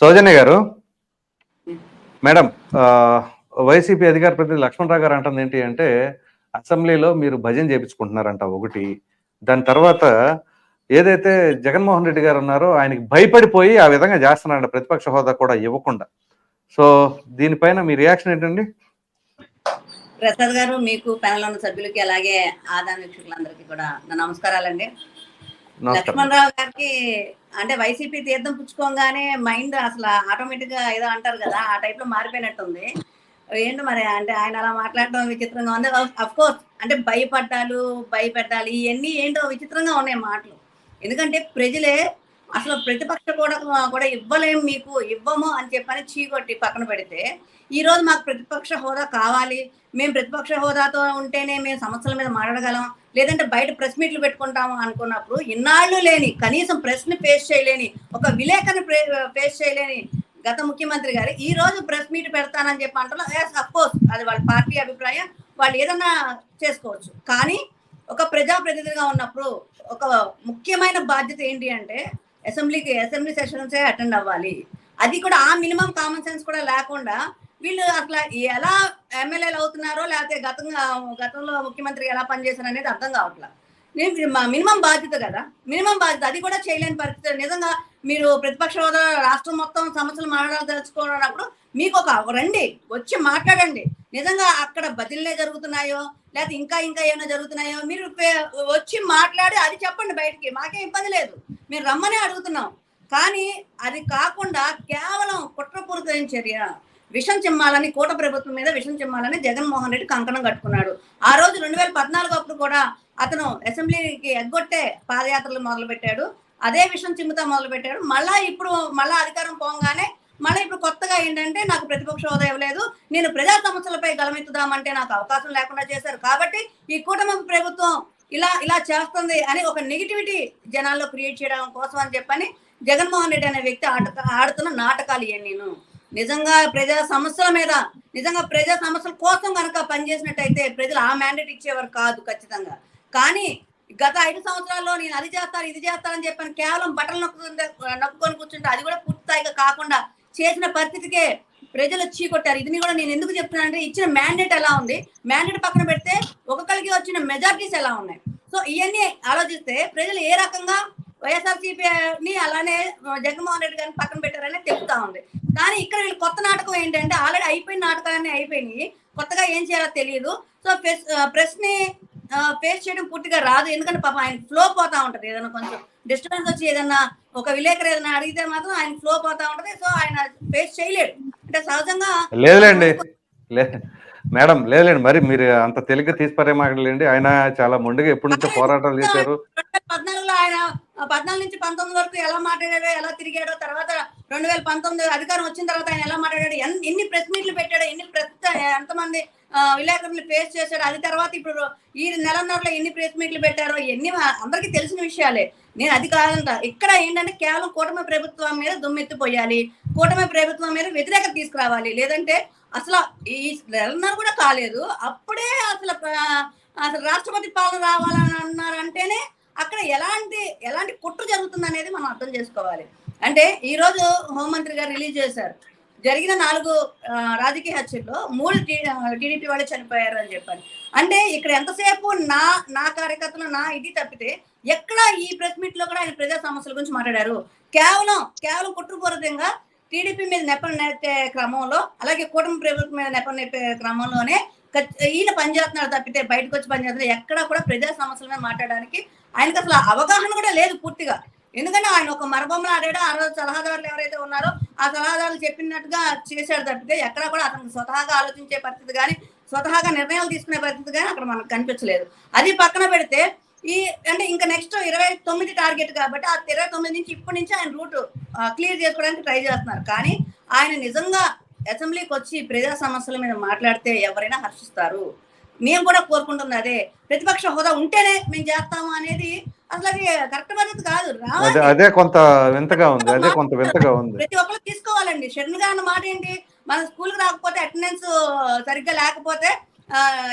సౌజన్య గారు. మేడం ఆ, వైసీపీ అధికార ప్రతినిధి లక్ష్మణరావు గారు అంటుంది ఏంటి అంటే అసెంబ్లీలో మీరు భజన చేపించుకుంటున్నారంట ఒకటి. దాని తర్వాత ఏదైతే జగన్మోహన్ రెడ్డి గారు ఉన్నారో ఆయనకి భయపడిపోయి ఆ విధంగా చేస్తున్నారంట ప్రతిపక్ష హోదా కూడా ఇవ్వకుండా. సో దీనిపైన మీ రియాక్షన్ ఏంటండి? ప్రసాద్ గారు మీకు ప్యానల్ ఉన్న సభ్యులకి అలాగే ఆదాన వీక్షకులందరికీ కూడా నా నమస్కారాలండి. లక్ష్మణరావు గారికి అంటే వైసీపీ తీర్థం పుచ్చుకోగానే మైండ్ అసలు ఆటోమేటిక్గా ఏదో అంటారు కదా ఆ టైప్లో మారిపోయినట్టుంది. ఏంటి మరి అంటే ఆయన అలా మాట్లాడటం విచిత్రంగా ఉంది. అఫ్ కోర్స్ అంటే భయపడ్డాలు భయపెట్టాలి ఇవన్నీ ఏంటో విచిత్రంగా ఉన్నాయి మాటలు. ఎందుకంటే ప్రజలే అసలు ప్రతిపక్ష కూడా కూడా ఇవ్వలేము మీకు ఇవ్వము అని చెప్పని చీకొట్టి పక్కన పెడితే ఈ రోజు మాకు ప్రతిపక్ష హోదా కావాలి మేము ప్రతిపక్ష హోదాతో ఉంటేనే మేము సమస్యల మీద మాట్లాడగలం లేదంటే బయట ప్రెస్ మీట్లు పెట్టుకుంటాము అనుకున్నప్పుడు ఇన్నాళ్ళు లేని కనీసం ప్రెస్ని ఫేస్ చేయలేని ఒక విలేకరిని ఫేస్ చేయలేని గత ముఖ్యమంత్రి గారు ఈ రోజు ప్రెస్ మీట్ పెడతానని చెప్పి అంటారు అఫ్ అది వాళ్ళ పార్టీ అభిప్రాయం వాళ్ళు ఏదన్నా చేసుకోవచ్చు. కానీ ఒక ప్రజాప్రతినిధిగా ఉన్నప్పుడు ఒక ముఖ్యమైన బాధ్యత ఏంటి అంటే అసెంబ్లీకి అసెంబ్లీ సెషన్సే అటెండ్ అవ్వాలి. అది కూడా ఆ మినిమం కామన్ సెన్స్ కూడా లేకుండా వీళ్ళు అసలు ఎలా ఎమ్మెల్యేలు అవుతున్నారో లేకపోతే గతంగా గతంలో ముఖ్యమంత్రి ఎలా పనిచేశారు అనేది అర్థం కావట్లేదు నేను మా మినిమం బాధ్యత కదా. మినిమం బాధ్యత. అది కూడా చేయలేని పరిస్థితి. నిజంగా మీరు ప్రతిపక్ష హోదా రాష్ట్రం మొత్తం సమస్యలు మాట్లాడదలుచుకున్నప్పుడు మీకు ఒక రండి వచ్చి మాట్లాడండి. నిజంగా అక్కడ బదిలే జరుగుతున్నాయో లేకపోతే ఇంకా ఇంకా ఏమైనా జరుగుతున్నాయో? మీరు వచ్చి మాట్లాడి అది చెప్పండి బయటికి. మాకేం ఇబ్బంది లేదు. మీరు రమ్మనే అడుగుతున్నాం. కానీ అది కాకుండా కేవలం కుట్రపూరితమైన చర్య. విషం చిమ్మాలని కూట ప్రభుత్వం మీద విషం చిమ్మాలని జగన్మోహన్ రెడ్డి కంకణం కట్టుకున్నాడు. ఆ రోజు రెండు వేల పద్నాలుగు అప్పుడు కూడా అతను అసెంబ్లీకి ఎగ్గొట్టే పాదయాత్రలు మొదలు పెట్టాడు అదే విషయం చిమ్ముతా మొదలు పెట్టాడు మళ్ళా ఇప్పుడు మళ్ళా అధికారం పోగానే మళ్ళీ ఇప్పుడు కొత్తగా ఏంటంటే నాకు ప్రతిపక్ష హోదా ఇవ్వలేదు. నేను ప్రజా సమస్యలపై గలమెత్తుదామంటే నాకు అవకాశం లేకుండా చేశారు. కాబట్టి ఈ కూటమి ప్రభుత్వం ఇలా ఇలా చేస్తుంది అని ఒక నెగిటివిటీ జనాల్లో క్రియేట్ చేయడం కోసం అని చెప్పని జగన్మోహన్ రెడ్డి అనే వ్యక్తి ఆట ఆడుతున్న నాటకాలు ఇవన్నీ నేను. నిజంగా ప్రజా సమస్యల మీద నిజంగా ప్రజా సమస్యల కోసం కనుక పనిచేసినట్టయితే ప్రజలు ఆ మ్యాండేట్ ఇచ్చేవారు కాదు ఖచ్చితంగా. కానీ గత ఐదు సంవత్సరాల్లో నేను అది చేస్తాను ఇది చేస్తానని చెప్పాను కేవలం బట్టలు నొక్కు నొక్కుని కూర్చుంటే అది కూడా పూర్తిగా కాకుండా చేసిన పరిస్థితికే ప్రజలు చీకొట్టారు ఇది కూడా నేను ఎందుకు చెప్తున్నానంటే ఇచ్చిన మ్యాండేట్ ఎలా ఉంది? మ్యాండేట్ పక్కన పెడితే ఒక్కొక్కరికి వచ్చిన మెజార్టీస్ ఎలా ఉన్నాయి? సో ఇవన్నీ ఆలోచిస్తే ప్రజలు ఏ రకంగా వైఎస్ఆర్సీపీని అలానే జగన్మోహన్ రెడ్డి గారిని పక్కన పెట్టారని చెప్తా ఉంది. కానీ ఇక్కడ వీళ్ళు కొత్త నాటకం ఏంటంటే ఆల్రెడీ అయిపోయిన నాటకాలన్నీ అయిపోయినాయి. కొత్తగా ఏం చేయాలో తెలియదు. సో ప్రెస్ ప్రెస్ని ఫేస్ చేయడం పూర్తిగా రాదు. ఎందుకంటే పాపం ఆయన ఫ్లో పోతా ఉంటది. ఏదైనా కొంచెం డిస్టర్బెన్స్ వచ్చి ఏదైనా ఒక విలేకరు ఏదైనా అడిగితే మాత్రం ఆయన ఫ్లో పోతా ఉంటది. సో ఆయన ఫేస్ చేయలేడు. అంటే సహజంగా లేదులేండి. మేడం లేదులేండి. మరి మీరు అంత తెలిగ్గా తీసిపారేమాగలేండి ఆయన చాలా మొండిగా ఎప్పటి నుంచో పోరాటాలు చేశారు రెండు వేల పద్నాలుగులో ఆయన పద్నాలుగు నుంచి పంతొమ్మిది వరకు ఎలా మాట్లాడాడో ఎలా తిరిగాడో తర్వాత రెండు వేల పంతొమ్మిది అధికారం వచ్చిన తర్వాత ఆయన ఎలా మాట్లాడాడు ఎన్- ఎన్ని ప్రెస్ మీట్లు పెట్టాడు ఎన్ని ప్రెస్ ఎంతమంది విలేకరులు ఫేస్ చేశాడు అది తర్వాత ఇప్పుడు ఈ నెలన్నరలో ఎన్ని ప్రెస్ మీట్లు పెట్టారో ఎన్ని అందరికీ తెలిసిన విషయాలే. నేను అది కాదంట ఇక్కడ ఏంటంటే కేవలం కూటమి ప్రభుత్వం మీద దుమ్మెత్తిపోయాలి కూటమి ప్రభుత్వం మీద వ్యతిరేకత తీసుకురావాలి. లేదంటే అసలు ఈ నెలన్నర కూడా కాలేదు. అప్పుడే అసలు అసలు రాష్ట్రపతి పాలన రావాలని అన్నారంటేనే అక్కడ ఎలాంటి ఎలాంటి కుట్ర జరుగుతుంది అనేది మనం అర్థం చేసుకోవాలి. అంటే ఈరోజు హోంమంత్రి గారు రిలీజ్ చేశారు. జరిగిన నాలుగు రాజకీయ హత్యల్లో మూడు టీడీపీ వాళ్ళే చనిపోయారు అని చెప్పారు. అంటే ఇక్కడ ఎంతసేపు నా నా కార్యకర్తలు నా ఇది తప్పితే ఎక్కడ ఈ ప్రెస్ మీట్లో కూడా ఆయన ప్రజా సమస్యల గురించి మాట్లాడారు. కేవలం కేవలం కుట్రపూరితంగా టీడీపీ మీద నెపం నెట్టే క్రమంలో అలాగే కూటమి ప్రభుత్వం మీద నెపం నెప్పే క్రమంలోనే ఈయన పనిచేస్తున్నారు తప్పితే బయటకు వచ్చి పనిచేస్తున్నారు ఎక్కడ కూడా ప్రజా సమస్యల మీద మాట్లాడడానికి ఆయనకు అసలు అవగాహన కూడా లేదు పూర్తిగా. ఎందుకంటే ఆయన ఒక మరబొమ్మలు ఆడాడు ఆ రోజు సలహాదారులు ఎవరైతే ఉన్నారో ఆ సలహాదారులు చెప్పినట్టుగా చేశాడు తప్పితే ఎక్కడ కూడా అతను స్వతహాగా ఆలోచించే పరిస్థితి కానీ స్వతహాగా నిర్ణయాలు తీసుకునే పరిస్థితి కానీ అక్కడ మనకు కనిపించలేదు. అది పక్కన పెడితే ఈ అంటే ఇంకా నెక్స్ట్ ఇరవై తొమ్మిది టార్గెట్ కాబట్టి ఆ ఇరవై తొమ్మిది నుంచి ఇప్పటి నుంచి ఆయన రూట్ క్లియర్ చేసుకోవడానికి ట్రై చేస్తున్నారు. కానీ ఆయన నిజంగా అసెంబ్లీకి వచ్చి ప్రజా సమస్యల మీద మాట్లాడితే ఎవరైనా హర్షిస్తారు. మేము కూడా కోరుకుంటుంది అదే. ప్రతిపక్ష హోదా ఉంటేనే మేము చేస్తాము అనేది అసలు అది కరెక్ట్ పద్ధతి కాదు. అదే కొంత వింతగా ఉంది అదే కొంత వింతగా ఉంది. ప్రతి ఒక్కరు తీసుకోవాలండి. షర్మిల గారు అన్న మాట ఏంటి? మన స్కూల్ రాకపోతే అటెండెన్స్ సరిగ్గా లేకపోతే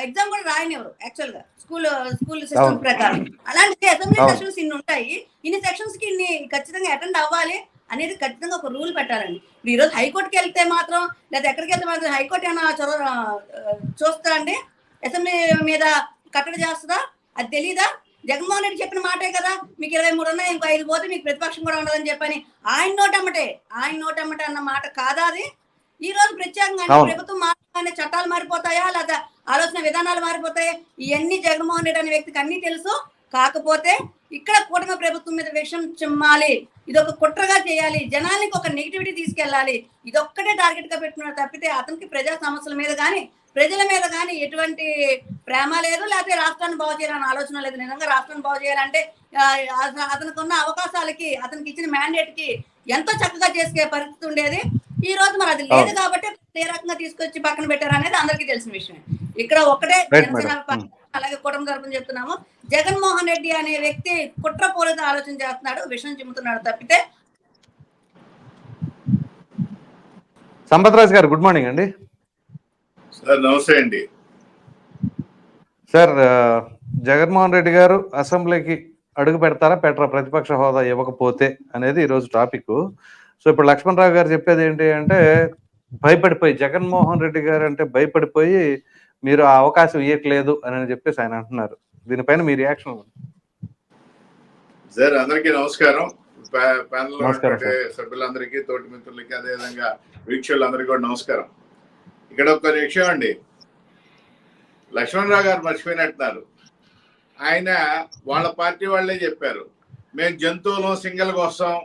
ఎగ్జామ్ కూడా రాయనివ్వరు యాక్చువల్గా స్కూల్ స్కూల్ సిస్టమ్. ప్రకారం. అలాంటి అసెంబ్లీ. సెషన్స్ ఇన్ని ఉంటాయి. ఇన్ని సెక్షన్స్కి ఇన్ని ఖచ్చితంగా అటెండ్ అవ్వాలి. అనేది ఖచ్చితంగా ఒక రూల్ పెట్టాలండి. ఇప్పుడు ఈరోజు హైకోర్టుకి వెళ్తే మాత్రం లేదా ఎక్కడికి వెళ్తే మాత్రం హైకోర్టు ఏమైనా చొరవ ఆ, చూస్తా అండి? అసెంబ్లీ మీద కట్టడి చేస్తుందా? అది తెలీదా? జగన్మోహన్ రెడ్డి చెప్పిన మాటే కదా మీకు ఇరవై మూడు ఉన్నాయి ఇంకో ఐదు పోతే మీకు ప్రతిపక్షం కూడా ఉండదని చెప్పని ఆయన నోటమ్మటే ఆయన నోటమ్మటే అన్న మాట కాదా అది? ఈ రోజు ప్రత్యేకంగా. ప్రభుత్వం మారగానే చట్టాలు మారిపోతాయా లేదా ఆలోచన విధానాలు మారిపోతాయా? ఇవన్నీ జగన్మోహన్ రెడ్డి అనే వ్యక్తికి అన్ని తెలుసు. కాకపోతే ఇక్కడ కూటమి ప్రభుత్వం మీద విషం చిమ్మాలి. ఇది ఒక కుట్రగా చేయాలి. జనానికి ఒక నెగిటివిటీ తీసుకెళ్ళాలి. ఇదొక్కటే టార్గెట్గా పెట్టుకున్నారు తప్పితే అతనికి ప్రజా సమస్యల మీద కానీ ప్రజల మీద కానీ ఎటువంటి ప్రేమ లేదు. లేకపోతే రాష్ట్రాన్ని బాగు చేయాలన్న ఆలోచన లేదు. నిజంగా రాష్ట్రాన్ని బాగు చేయాలంటే అతనికి ఉన్న అవకాశాలకి అతనికి ఇచ్చిన మ్యాండేట్కి ఎంతో చక్కగా చేసుకే పరిస్థితి ఉండేది. ఈ రోజు మరి అది లేదు కాబట్టి ఏ రకంగా తీసుకొచ్చి పక్కన పెట్టారు అనేది అందరికీ తెలిసిన విషయం ఇక్కడ ఒకటే జనసేన అలాగే కుటుంబ తరపున చెప్తున్నాము. జగన్మోహన్ రెడ్డి అనే వ్యక్తి కుట్రపూరిత ఆలోచన చేస్తున్నాడు విషయం చిమ్ముతున్నాడు తప్పితే. సంపత్ రాజ్ గారు గుడ్ మార్నింగ్ అండి. సార్ నమస్తే అండి. సార్ జగన్మోహన్ రెడ్డి గారు అసెంబ్లీకి అడుగు పెడతారా పెట్టరా ప్రతిపక్ష హోదా ఇవ్వకపోతే అనేది ఈరోజు టాపిక్. సో ఇప్పుడు లక్ష్మణరావు గారు చెప్పేది ఏంటి అంటే భయపడిపోయి జగన్మోహన్ రెడ్డి గారు అంటే భయపడిపోయి మీరు ఆ అవకాశం ఇవ్వట్లేదు అని చెప్పేసి ఆయన అంటున్నారు. దీనిపైన మీ రియాక్షన్ సార్ అందరికీ నమస్కారం. ప్యానెల్ సభ్యులందరికీ తోటి మిత్రులకి అదేవిధంగా వీక్షకులందరికీ కూడా నమస్కారం. ఇక్కడ ఒక విషయం అండి. లక్ష్మణరావు గారు మర్చిపోయినట్టున్నారు. ఆయన వాళ్ళ పార్టీ వాళ్ళే చెప్పారు. మేము జంతువులు సింగల్ వస్తాం.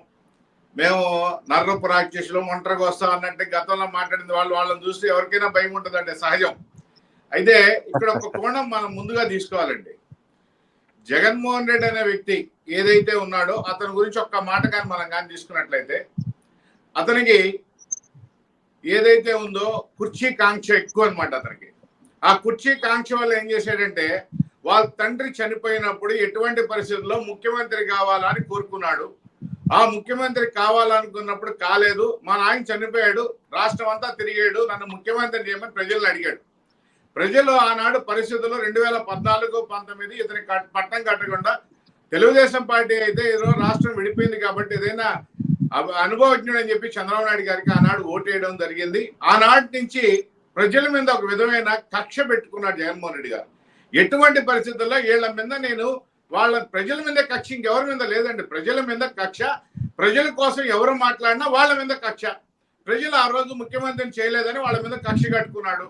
మేము నర్రపు రాక్షసులు ఒంటరిగా వస్తాం అన్నట్టు గతంలో మాట్లాడింది వాళ్ళు. వాళ్ళని చూస్తే ఎవరికైనా భయం ఉంటుందండి. సహజం. అయితే ఇక్కడ ఒక కోణం మనం ముందుగా తీసుకోవాలండి. జగన్మోహన్ రెడ్డి అనే వ్యక్తి ఏదైతే ఉన్నాడో అతని గురించి ఒక్క మాట కానీ మనం కానీ తీసుకున్నట్లయితే అతనికి ఏదైతే ఉందో కుర్చీ కాంక్ష ఎక్కువ అనమాట అతనికి. ఆ కుర్చీ కాంక్ష వల్ల ఏం చేశాడంటే వాళ్ళ తండ్రి చనిపోయినప్పుడు ఎటువంటి పరిస్థితుల్లో ముఖ్యమంత్రి కావాలని కోరుకున్నాడు. ఆ ముఖ్యమంత్రి కావాలనుకున్నప్పుడు కాలేదు మా నాయన చనిపోయాడు రాష్ట్రం అంతా తిరిగాడు నన్ను ముఖ్యమంత్రి చేయమని ప్రజలను అడిగాడు. ప్రజలు ఆనాడు పరిస్థితుల్లో రెండు వేల పద్నాలుగు పంతొమ్మిది ఇతని పట్టం కట్టకుండా తెలుగుదేశం పార్టీ అయితే ఈరోజు రాష్ట్రం విడిపోయింది కాబట్టి ఏదైనా అనుభవజ్ఞుడు అని చెప్పి చంద్రబాబు నాయుడు గారికి ఆనాడు ఓటేయడం జరిగింది. ఆనాటి నుంచి ప్రజల మీద ఒక విధమైన కక్ష పెట్టుకున్నాడు జగన్మోహన్ రెడ్డి గారు. ఎటువంటి పరిస్థితుల్లో వీళ్ళ మీద నేను వాళ్ళ ప్రజల మీద కక్ష ఇంకెవరి మీద లేదండి. ప్రజల మీద కక్ష ప్రజల కోసం ఎవరు మాట్లాడినా వాళ్ళ మీద కక్ష. ప్రజలు ఆ రోజు ముఖ్యమంత్రిని చేయలేదని వాళ్ళ మీద కక్ష కట్టుకున్నాడు.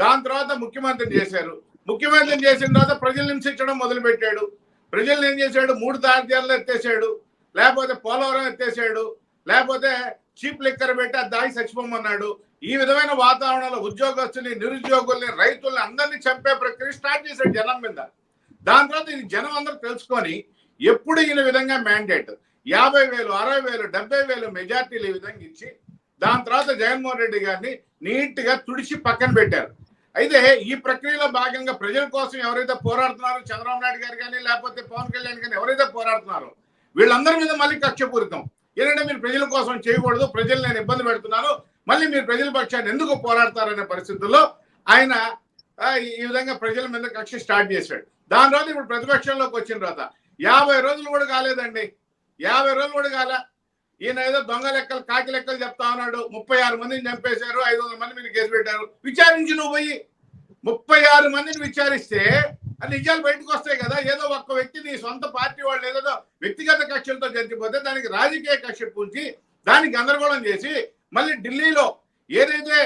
దాని తర్వాత ముఖ్యమంత్రిని చేశారు. ముఖ్యమంత్రిని చేసిన తర్వాత ప్రజలు హింసించడం మొదలుపెట్టాడు. ప్రజలు ఏం చేశాడు? మూడు దారిద్యాలను ఎత్తేసాడు లేకపోతే పోలవరం ఎత్తేసాడు లేకపోతే చీప్ లెక్కర్ పెట్టి అది దాగి చచ్చిపోమన్నాడు. ఈ విధమైన వాతావరణంలో ఉద్యోగస్తుల్ని నిరుద్యోగుల్ని రైతుల్ని అందరినీ చంపే ప్రక్రియ స్టార్ట్ చేశాడు జనం మీద. దాని తర్వాత ఇది జనం అందరూ తెలుసుకొని ఎప్పుడు ఈయన విధంగా మ్యాండేట్? యాభై వేలు అరవై వేలు డెబ్బై వేలు మెజార్టీలు ఈ విధంగా ఇచ్చి దాని తర్వాత జగన్మోహన్ రెడ్డి గారిని నీట్గా తుడిచి పక్కన పెట్టారు. అయితే ఈ ప్రక్రియలో భాగంగా ప్రజల కోసం ఎవరైతే పోరాడుతున్నారో చంద్రబాబు నాయుడు గారు కానీ లేకపోతే పవన్ కళ్యాణ్ కానీ ఎవరైతే పోరాడుతున్నారో వీళ్ళందరి మీద మళ్ళీ కక్షపూరితం. ఏంటంటే మీరు ప్రజల కోసం చేయకూడదు ప్రజలు నేను ఇబ్బంది పెడుతున్నాను మళ్ళీ మీరు ప్రజల పక్షాన్ని ఎందుకు పోరాడతారనే పరిస్థితుల్లో ఆయన ఈ విధంగా ప్రజల మీద కక్ష స్టార్ట్ చేశాడు. దాని తర్వాత ఇప్పుడు ప్రతిపక్షంలోకి వచ్చిన తర్వాత యాభై రోజులు కూడా కాలేదండి. యాభై రోజులు కూడా కాలే. ఈయన ఏదో దొంగ లెక్కలు కాకి లెక్కలు చెప్తా ఉన్నాడు. ముప్పై ఆరు మందిని చంపేశారు ఐదు వందల మంది మీరు కేసు పెట్టారు. విచారించి నువ్వు పోయి ముప్పై ఆరు మందిని విచారిస్తే ఆ నిజాలు బయటకు వస్తాయి కదా. ఏదో ఒక్క వ్యక్తి నీ సొంత పార్టీ వాళ్ళు ఏదో వ్యక్తిగత కక్షలతో చచ్చిపోతే దానికి రాజకీయ కక్ష పూల్చి దానికి గందరగోళం చేసి మళ్ళీ ఢిల్లీలో ఏదైతే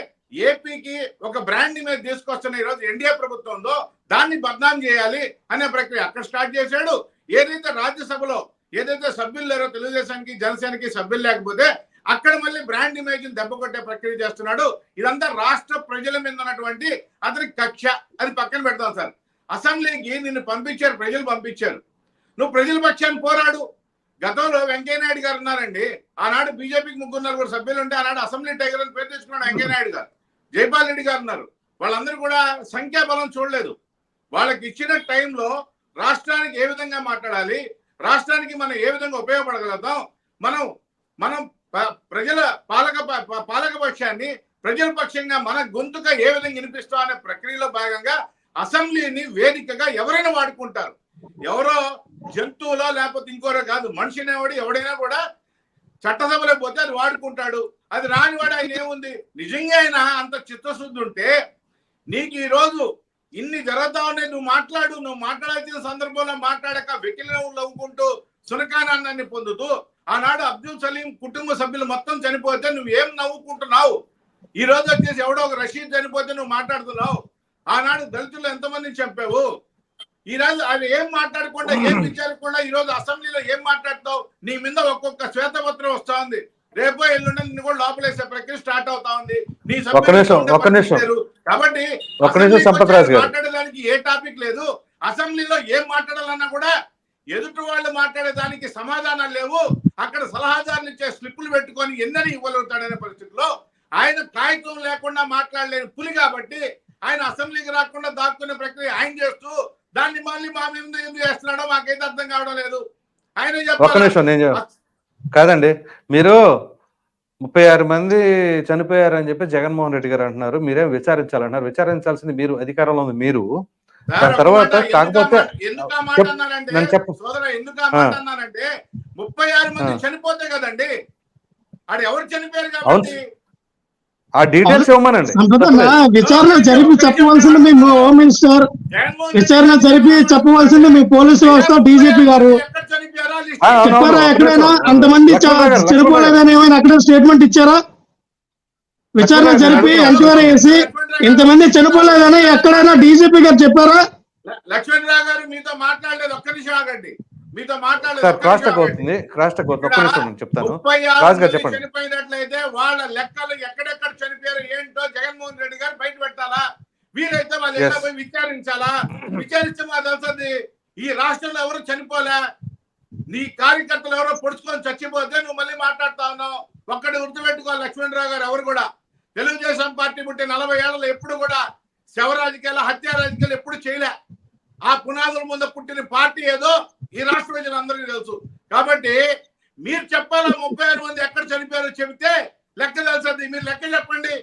ఏపీకి ఒక బ్రాండ్ మీద తీసుకొస్తున్న ఈరోజు ఎన్డీఏ ప్రభుత్వం ఉందో దాన్ని బద్నాం చేయాలి అనే ప్రక్రియ అక్కడ స్టార్ట్ చేశాడు. ఏదైతే రాజ్యసభలో ఏదైతే సభ్యులు లేరో తెలుగుదేశానికి జనసేనకి సభ్యులు లేకపోతే అక్కడ మళ్ళీ బ్రాండ్ ఇమేజ్ దెబ్బ కొట్టే ప్రక్రియ చేస్తున్నాడు. ఇదంతా రాష్ట్ర ప్రజల మీద ఉన్నటువంటి అతని కక్ష. అది పక్కన పెడతాం సార్. అసెంబ్లీకి నిన్ను పంపించారు ప్రజలు పంపించారు. నువ్వు ప్రజల పక్షాన్ని పోరాడు. గతంలో వెంకయ్య నాయుడు గారు ఉన్నారండి. ఆనాడు బీజేపీకి ముగ్గురు నలుగురు సభ్యులు ఉంటే ఆనాడు అసెంబ్లీ టైగర్ అని పేరు తెచ్చుకున్నాడు వెంకయ్య నాయుడు గారు. జైపాల్ రెడ్డి గారు ఉన్నారు. వాళ్ళందరూ కూడా సంఖ్యాబలం చూడలేదు. వాళ్ళకి ఇచ్చిన టైంలో రాష్ట్రానికి ఏ విధంగా మాట్లాడాలి? రాష్ట్రానికి మనం ఏ విధంగా ఉపయోగపడగలుగుతాం? మనం మనం ప్రజల పాలక ప- పాలక పక్షాన్ని ప్రజల పక్షంగా మన గొంతుగా ఏ విధంగా వినిపిస్తాం అనే ప్రక్రియలో భాగంగా అసెంబ్లీని వేదికగా ఎవరైనా వాడుకుంటారు. ఎవరో జంతువులో లేకపోతే ఇంకోరో కాదు మనిషి అనేవాడు ఎవడైనా కూడా చట్టసభలో పోతే అది వాడుకుంటాడు. అది రానివాడు ఆయన ఏముంది? నిజంగా ఆయన అంత చిత్తశుద్ధి ఉంటే నీకు ఈ రోజు ఇన్ని జరుగుతా ఉన్నాయి నువ్వు మాట్లాడు నువ్వు మాట్లాడాల్సిన సందర్భంలో మాట్లాడక వెకిలిన నవ్వుకుంటూ సునకానాన్ని పొందుతూ ఆనాడు అబ్దుల్ సలీం కుటుంబ సభ్యులు మొత్తం చనిపోతే నువ్వు ఏం నవ్వుకుంటున్నావు? ఈ రోజు వచ్చేసి ఎవడో ఒక రషీద్ చనిపోతే నువ్వు మాట్లాడుతున్నావు? ఆనాడు దళితులు ఎంతమందిని చంపావు? ఈ రోజు అవి ఏం మాట్లాడకుండా ఏం విచారకుండా ఈ రోజు అసెంబ్లీలో ఏం మాట్లాడతావు? నీ మీద ఒక్కొక్క శ్వేతపత్రం వస్తా ఉంది. రేపో ఎల్లుండి నిన్ను కూడా లోపలేసే ప్రక్రియ స్టార్ట్ అవుతా ఉంది. నీ. కాబట్టి. మాట్లాడడానికి ఏ టాపిక్ లేదు. అసెంబ్లీలో ఏం మాట్లాడాలన్నా కూడా ఎదుటి వాళ్ళు మాట్లాడేదానికి సమాధానాలు లేవు. అక్కడ సలహాదారులు ఇచ్చే స్లిప్పులు పెట్టుకొని ఎన్నని ఇవ్వగలుగుతాడనే పరిస్థితిలో ఆయన కాగితం లేకుండా మాట్లాడలేని పులి కాబట్టి ఆయన అసెంబ్లీకి రాకుండా దాక్కునే ప్రక్రియ ఆయన చేస్తూ దాన్ని మళ్ళీ మా మీద ఎందుకు చేస్తున్నాడో మాకైతే అర్థం కావడం లేదు. ఆయన ఒక్క చెప్పాలి? నిమిషం నేను చెప్- కాదండి మీరు ముప్పై ఆరు మంది చనిపోయారని చెప్పి జగన్మోహన్ రెడ్డి గారు అంటున్నారు. మీరేం విచారించాలన్నారు? విచారించాల్సింది మీరు అధికారంలో ఉంది మీరు. దాని తర్వాత కాకపోతే ఎందుకు నన్ను చెప్పు. సోదర ఎందుకు. అన్నానంటే ముప్పై ఆరు మంది. చనిపోతే కదండి. ఆడు ఎవరు చనిపోయారు. కాబట్టి? ఆ డీటెయిల్స్ ఇవ్వమనండి. విచారణ జరిపి చెప్పవలసింది మీ హోమ్ మినిస్టర్. విచారణ జరిపి చెప్పవలసింది మీ పోలీసు వ్యవస్థ డీజీపీ గారు. చెప్పారా. ఎక్కడైనా? అంతమంది చనిపోలేదని ఏమైనా అక్కడ స్టేట్మెంట్ ఇచ్చారా? విచారణ జరిపి ఎంక్వైరీ చేసి ఇంతమంది చనిపోలేదని ఎక్కడైనా డీజీపీ గారు చెప్పారా? లక్ష్మణరావు గారు మీతో మాట్లాడలేదు ఒక్క నిమిషం ఆగండి. మీతో మాట్లాడలేదు క్రాస్ టాక్. అవుతుంది క్రాస్ టాక్ అవుతుంది ఒక్క నిమిషం నేను చెప్తాను. రాజు గారు చెప్పండి. చనిపోయినట్లయితే వాళ్ళ లెక్కలు ఎక్కడెక్కడ చనిపోయారు ఏంటో జగన్మోహన్ రెడ్డి గారు బయట పెట్టాలా? వీరైతే వాళ్ళు. ఎలా పోయి విచారించాలా? విచారిస్తే మాకు తెలుస్తుంది ఈ రాష్ట్రంలో ఎవరు చనిపోలే? నీ కార్యకర్తలు ఎవరో పొడుచుకొని చచ్చిపోతే నువ్వు మళ్ళీ మాట్లాడుతా ఉన్నావు. ఒక్కటి గుర్తుపెట్టుకో లక్ష్మణరావు గారు ఎవరు కూడా. తెలుగుదేశం పార్టీ పుట్టి నలభై ఏళ్ళలో ఎప్పుడు కూడా శవ రాజకీయాలు హత్య రాజకీయాలు ఎప్పుడు చేయలే. ఆ పునాదుల ముందు పుట్టిన పార్టీ ఏదో ఈ రాష్ట్ర ప్రజలందరికీ తెలుసు. కాబట్టి మీరు చెప్పాలి ముప్పై ఆరు మంది ఎక్కడ చనిపోయారో చెబితే లెక్క తెలుస్తుంది మీరు లెక్క చెప్పండి.